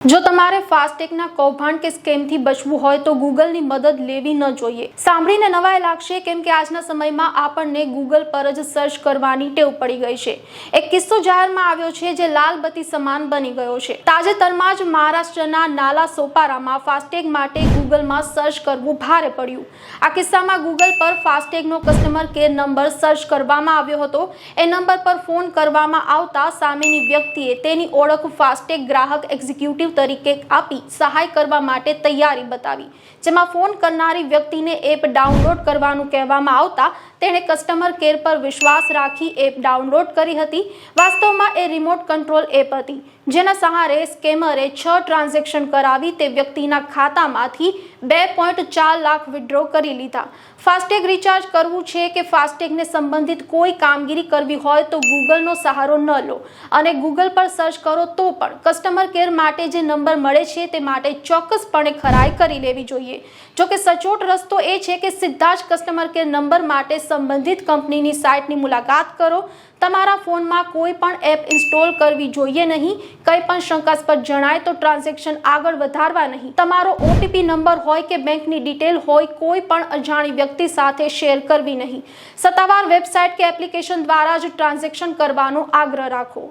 જો તમારે ફાસ્ટેગના કૌભાંડ કે સ્કેમથી બચવું હોય તો ગૂગલની મદદ લેવી ન જોઈએ. સાંભળીને નવાઈ લાગશે કેમ કે આજના સમયમાં આપણને ગૂગલ પર જ સર્ચ કરવાની ટેવ પડી ગઈ છે. એક કિસ્સો જાહેરમાં આવ્યો છે જે લાલબત્તી સમાન બની ગયો છે. તાજેતરમાં જ મહારાષ્ટ્રના નાલા સોપારામાં ફાસ્ટેગ માટે ગૂગલમાં સર્ચ કરવું ભારે પડ્યું. આ કિસ્સામાં ગૂગલ પર ફાસ્ટેગનો કસ્ટમર કેર નંબર સર્ચ કરવામાં આવ્યો હતો. એ નંબર પર ફોન કરવામાં આવતા સામેની વ્યક્તિએ તેની ઓળખ ફાસ્ટેગ ગ્રાહક એક્ઝિક્યુટિવ તરીકે આપી સહાય કરવા માટે તૈયારી બતાવી. જેમાં ફોન કરનારી વ્યક્તિને એપ ડાઉનલોડ કરવાનું કહેવામાં આવતા તેણે કસ્ટમર કેર પર વિશ્વાસ રાખી એપ ડાઉનલોડ કરી હતી. વાસ્તવમાં એ રિમોટ કંટ્રોલ એપ હતી, જેના સહારે સ્કેમરે છ ટ્રાન્ઝેક્શન કરાવી તે વ્યક્તિના ખાતામાંથી બે પોઈન્ટ ચાર લાખ વિડ્રો કરી લીધા. ફાસ્ટેગ રિચાર્જ કરવું છે કે ફાસ્ટેગને સંબંધિત કોઈ કામગીરી કરવી હોય તો ગૂગલનો સહારો ન લો. અને ગૂગલ પર સર્ચ કરો તો પણ કસ્ટમર કેર માટે જે નંબર મળે છે તે માટે ચોક્કસપણે ખરાઈ કરી લેવી જોઈએ. જો કે સચોટ રસ્તો એ છે કે સીધા જ કસ્ટમર કેર નંબર માટે સંબંધિત કંપનીની સાઇટની મુલાકાત કરો. તમારા ફોનમાં કોઈ પણ એપ ઇન્સ્ટોલ કરવી જોઈએ નહીં. કંઈ પણ શંકાસ્પદ જણાય તો ટ્રાન્ઝેક્શન આગળ વધારવા નહીં. તમારો ઓટીપી નંબર હોય કે બેંકની ડિટેલ હોય, કોઈ પણ અજાણી વ્યક્તિ સાથે શેર કરવી નહીં. સત્તાવાર વેબસાઇટ કે એપ્લિકેશન દ્વારા જ ટ્રાન્ઝેક્શન કરવાનો આગ્રહ રાખો.